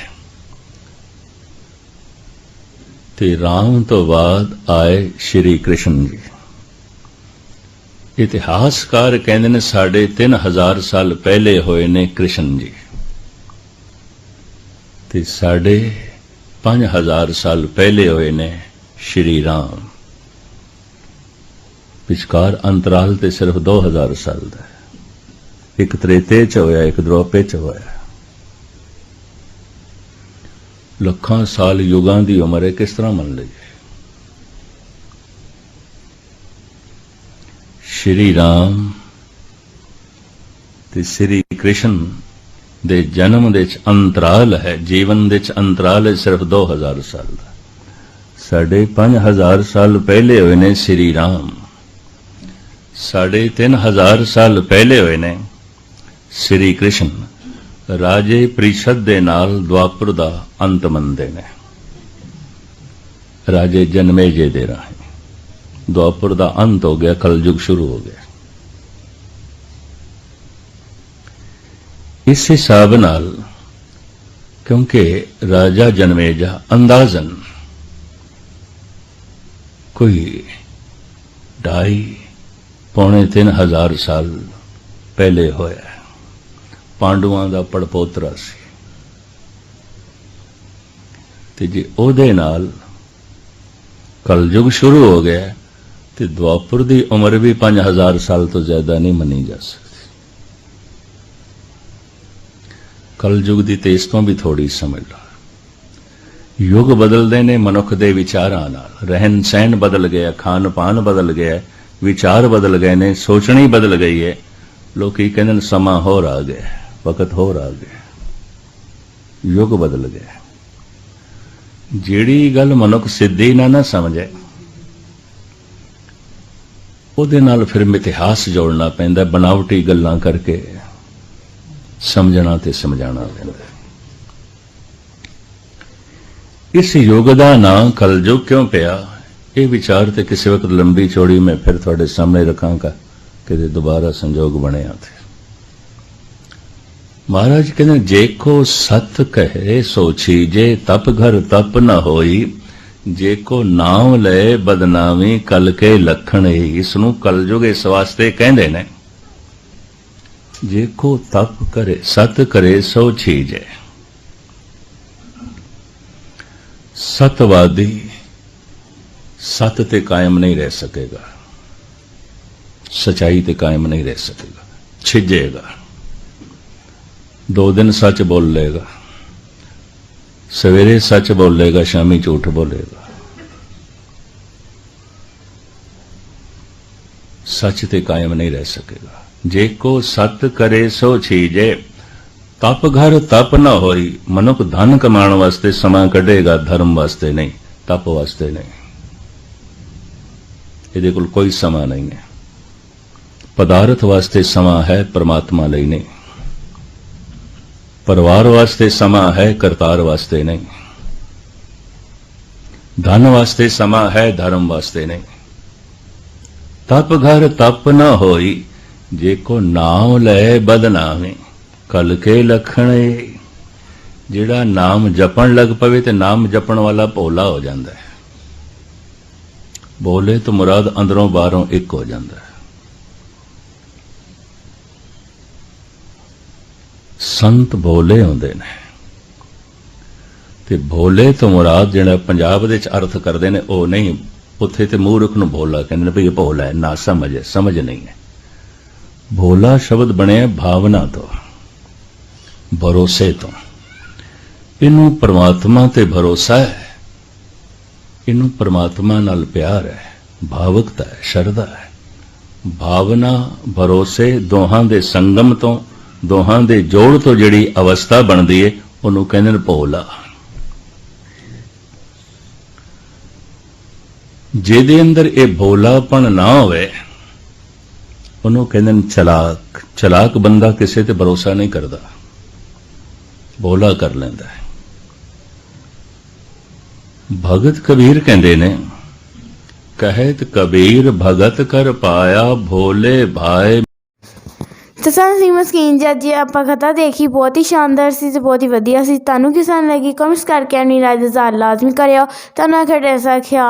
ਤੇ ਰਾਮ ਤੋਂ ਬਾਅਦ ਆਏ ਸ਼੍ਰੀ ਕ੍ਰਿਸ਼ਨ ਜੀ। ਇਤਿਹਾਸਕਾਰ ਕਹਿੰਦੇ ਨੇ ਸਾਡੇ 3000 ਸਾਲ ਪਹਿਲੇ ਹੋਏ ਨੇ ਕ੍ਰਿਸ਼ਨ ਜੀ। ਤੇ ਸਾਡੇ 5000 ਸਾਲ ਪਹਿਲੇ ਹੋਏ ਨੇ ਸ਼੍ਰੀ ਰਾਮ। ਵਿਚਕਾਰ ਅੰਤਰਾਲ ਤੇ ਸਿਰਫ 2000 ਸਾਲ ਦਾ ਹੈ। ਇੱਕ ਤ੍ਰੇਤੇ ਚ ਹੋਇਆ, ਇੱਕ ਦ੍ਰੋਪੇ ਚ ਹੋਇਆ। ਲੱਖਾਂ ਸਾਲ ਯੁਗਾਂ ਦੀ ਉਮਰ ਹੈ, ਕਿਸ ਤਰ੍ਹਾਂ ਮੰਨ ਲਈਏ? ਸ਼੍ਰੀ ਰਾਮ ਤੇ ਸ਼੍ਰੀ ਕ੍ਰਿਸ਼ਨ ਦੇ ਜਨਮ ਦੇ ਚ ਅੰਤਰਾਲ ਹੈ, ਜੀਵਨ ਦੇ ਚ ਅੰਤਰਾਲ ਹੈ ਸਿਰਫ 2000 ਸਾਲ ਦਾ। ਸਾਡੇ 5000 ਸਾਲ ਪਹਿਲੇ ਹੋਏ ਨੇ ਸ਼੍ਰੀ ਰਾਮ। ਸਾਡੇ 3000 ਸਾਲ ਪਹਿਲੇ ਹੋਏ ਨੇ ਸ਼੍ਰੀ ਕ੍ਰਿਸ਼ਨ। ਰਾਜੇ ਪ੍ਰੀਸ਼ਦ ਦੇ ਨਾਲ ਦੁਆਪਰ ਦਾ ਅੰਤ ਮੰਨਦੇ ਨੇ। ਰਾਜੇ ਜਨਮੇਜੇ ਦੇ ਰਾਹੀਂ। ਦੁਆਪਰ ਦਾ ਅੰਤ ਹੋ ਗਿਆ, ਕਲਯੁਗ ਸ਼ੁਰੂ ਹੋ ਗਿਆ। ਇਸ ਹਿਸਾਬ ਨਾਲ ਕਿਉਂਕਿ ਰਾਜਾ ਜਨਮੇਜਾ ਅੰਦਾਜ਼ਨ ਕੋਈ ਢਾਈ, ਪੌਣੇ 3000 ਸਾਲ ਪਹਿਲੇ ਹੋਇਆ। ਪਾਂਡਵਾਂ ਦਾ ਪੜਪੋਤਰਾ ਸੀ। ਤੇ ਜੇ ਉਹਦੇ ਨਾਲ ਕਲਯੁਗ ਸ਼ੁਰੂ ਹੋ ਗਿਆ, ਤੇ ਦੁਆਪਰ ਦੀ ਉਮਰ ਵੀ 5000 ਸਾਲ ਤੋਂ ਜ਼ਿਆਦਾ ਨਹੀਂ ਮੰਨੀ ਜਾ ਸਕਦੀ। ਕਲਯੁਗ ਦੀ ਤੇ ਇਸ ਤੋਂ ਵੀ ਥੋੜੀ ਸਮਝ ਲਓ ਯੁੱਗ ਬਦਲਦੇ ਨੇ, ਮਨੁੱਖ ਦੇ ਵਿਚਾਰਾਂ ਨਾਲ। ਰਹਿਣ ਸਹਿਣ ਬਦਲ ਗਿਆ, ਖਾਣ ਪਾਨ ਬਦਲ ਗਿਆ, ਵਿਚਾਰ ਬਦਲ ਗਏ ਨੇ, ਸੋਚਣੀ ਬਦਲ ਗਈ ਹੈ। ਲੋਕੀ ਕਹਿੰਦੇ ਨੇ ਸਮਾਂ ਹੋਰ ਆ ਗਿਆ। ਵਕਤ ਹੋਰ ਆ ਗਿਆ। ਯੁੱਗ ਬਦਲ ਗਿਆ। ਜਿਹੜੀ ਗੱਲ ਮਨੁੱਖ ਸਿੱਧੀ ਨਾ ਨਾ ਸਮਝੇ, ਉਹਦੇ ਨਾਲ ਫਿਰ ਮਿਥਿਹਾਸ ਜੋੜਨਾ ਪੈਂਦਾ, ਬਣਾਵਟੀ ਗੱਲਾਂ ਕਰਕੇ ਸਮਝਣਾ ਤੇ ਸਮਝਾਣਾ ਪੈਂਦਾ। ਇਸ ਯੁੱਗ ਦਾ ਨਾਂ ਕਲਯੁਗ ਕਿਉਂ ਪਿਆ? ਇਹ ਵਿਚਾਰ ਤੇ ਕਿਸੇ ਵਕਤ ਲੰਬੀ ਚੌੜੀ ਮੈਂ ਫਿਰ ਤੁਹਾਡੇ ਸਾਹਮਣੇ ਰੱਖਾਂਗਾ, ਕਿਤੇ ਦੁਬਾਰਾ ਸੰਜੋਗ ਬਣਿਆ ਤੇ। ਮਹਾਰਾਜ ਕਹਿੰਦੇ ਜੇ ਕੋ ਸਤ ਕਹੇ ਸੋਚੀ ਜੇ ਤਪ ਘਰ ਤਪ ਨ ਹੋਈ। ਜੇ ਕੋ ਨਾਮ ਲਏ ਬਦਨਾਮੀ ਕਲ ਕੇ ਲਖਣ ਹੀ। ਇਸ ਨੂੰ ਕਲਯੁਗ ਇਸ ਵਾਸਤੇ ਕਹਿੰਦੇ ਨੇ। ਜੇ ਕੋ ਤਪ ਕਰੇ, ਸਤ ਕਰੇ ਸੋ ਛੀਜੇ। ਸਤਵਾਦੀ ਸਤ ਤੇ ਕਾਇਮ ਨਹੀਂ ਰਹਿ ਸਕੇਗਾ। ਸਚਾਈ ਤੇ ਕਾਇਮ ਨਹੀਂ ਰਹਿ ਸਕੇਗਾ। ਛਿਜੇਗਾ। ਦੋ ਦਿਨ ਸੱਚ ਬੋਲ ਲੇਗਾ ਸਵੇਰੇ ਸੱਚ ਬੋਲੇਗਾ, ਸ਼ਾਮੀ ਝੂਠ ਬੋਲੇਗਾ। ਸੱਚ ਤੇ ਕਾਇਮ ਨਹੀਂ ਰਹਿ ਸਕੇਗਾ। ਜੇ ਕੋ ਸਤ ਕਰੇ ਸੋ ਛੀਜੇ। ਤਪ ਘਰ ਤਪ ਨਾ ਹੋਈ। ਮਨੁੱਖ ਧਨ ਕਮਾਉਣ ਵਾਸਤੇ ਸਮਾਂ ਕੱਢੇਗਾ, ਧਰਮ ਵਾਸਤੇ ਨਹੀਂ, ਤਪ ਵਾਸਤੇ ਨਹੀਂ। ਇਹਦੇ ਕੋਲ ਕੋਈ ਸਮਾਂ ਨਹੀਂ ਹੈ। ਪਦਾਰਥ ਵਾਸਤੇ ਸਮਾਂ ਹੈ, ਪ੍ਰਮਾਤਮਾ ਲਈ ਨਹੀਂ। ਪਰਿਵਾਰ ਵਾਸਤੇ ਸਮਾਂ ਹੈ, ਕਰਤਾਰ ਵਾਸਤੇ ਨਹੀਂ। ਧਨ ਵਾਸਤੇ ਸਮਾਂ ਹੈ, ਧਰਮ ਵਾਸਤੇ ਨਹੀਂ। ਤਪ ਘਰ ਤਪ ਨਾ ਹੋਈ, ਜੇ ਕੋ ਨਾਮ ਲੈ ਬਦਨਾਮੇ। ਕਲ ਕੇ ਲਖਣੇ, ਜਿਹੜਾ ਨਾਮ ਜਪਣ ਲੱਗ ਪਵੇ ਤੇ ਨਾਮ ਜਪਣ ਵਾਲਾ ਭੋਲਾ ਹੋ ਜਾਂਦਾ ਹੈ। ਬੋਲੇ ਤਾਂ ਮੁਰਾਦ ਅੰਦਰੋਂ ਬਾਹਰੋਂ ਇੱਕ ਹੋ ਜਾਂਦਾ ਹੈ। ਸੰਤ ਭੋਲੇ ਹੁੰਦੇ ਨੇ। ਤੇ ਭੋਲੇ ਤੋਂ ਮੁਰਾਦ ਜਿਹੜਾ ਪੰਜਾਬ ਦੇ ਵਿੱਚ ਅਰਥ ਕਰਦੇ ਨੇ, ਉਹ ਨਹੀਂ, ਉੱਥੇ ਤੇ ਮੂਰਖ ਨੂੰ ਭੋਲਾ ਕਹਿੰਦੇ ਨੇ ਵੀ ਇਹ ਭੋਲਾ ਹੈ, ਨਾ ਸਮਝ ਹੈ, ਸਮਝ ਨਹੀਂ ਹੈ। ਭੋਲਾ ਸ਼ਬਦ ਬਣਿਆ ਭਾਵਨਾ ਤੋਂ, ਭਰੋਸੇ ਤੋਂ। ਇਹਨੂੰ ਪਰਮਾਤਮਾ ਤੇ ਭਰੋਸਾ ਹੈ, ਇਹਨੂੰ ਪਰਮਾਤਮਾ ਨਾਲ ਪਿਆਰ ਹੈ, ਭਾਵਕਤਾ ਹੈ, ਸ਼ਰਧਾ ਹੈ। ਭਾਵਨਾ, ਭਰੋਸੇ ਦੋਹਾਂ ਦੇ ਸੰਗਮ ਤੋਂ ਦੋਹਾਂ ਦੇ ਜੋੜ ਤੋਂ ਜਿਹੜੀ ਅਵਸਥਾ ਬਣਦੀ ਹੈ ਉਹਨੂੰ ਕਹਿੰਦੇ ਨੇ ਭੋਲਾ। ਜਿਹਦੇ ਅੰਦਰ ਇਹ ਭੋਲਾਪਣ ਨਾ ਹੋਵੇ, ਉਹਨੂੰ ਕਹਿੰਦੇ ਨੇ ਚਲਾਕ। ਚਲਾਕ ਬੰਦਾ ਕਿਸੇ ਤੇ ਭਰੋਸਾ ਨਹੀਂ ਕਰਦਾ। ਭੋਲਾ ਕਰ ਲੈਂਦਾ ਹੈ। ਭਗਤ ਕਬੀਰ ਕਹਿੰਦੇ ਨੇ, ਕਹਿਤ ਕਬੀਰ ਭਗਤ ਕਰ ਪਾਇਆ ਭੋਲੇ ਭਾਏ ਤੇ ਸਾਨੂੰ ਸੀ ਮਸਕੀਨ ਜੀ ਅੱਜ ਆਪਾਂ ਕਥਾ ਦੇਖੀ, ਬਹੁਤ ਹੀ ਸ਼ਾਨਦਾਰ ਸੀ ਤੇ ਬਹੁਤ ਹੀ ਵਧੀਆ ਸੀ। ਤੁਹਾਨੂੰ ਕਿਸ ਤਰ੍ਹਾਂ ਲੱਗੀ? ਕਮੈਂਟਸ ਕਰਕੇ ਆਪਣੀ ਰਾਏ ਦਾ ਇਜ਼ਹਾਰ ਲਾਜ਼ਮੀ ਕਰਿਓ। ਤੁਹਾਨੂੰ ਖੜੇ ਐਸਾ ਖਿਆ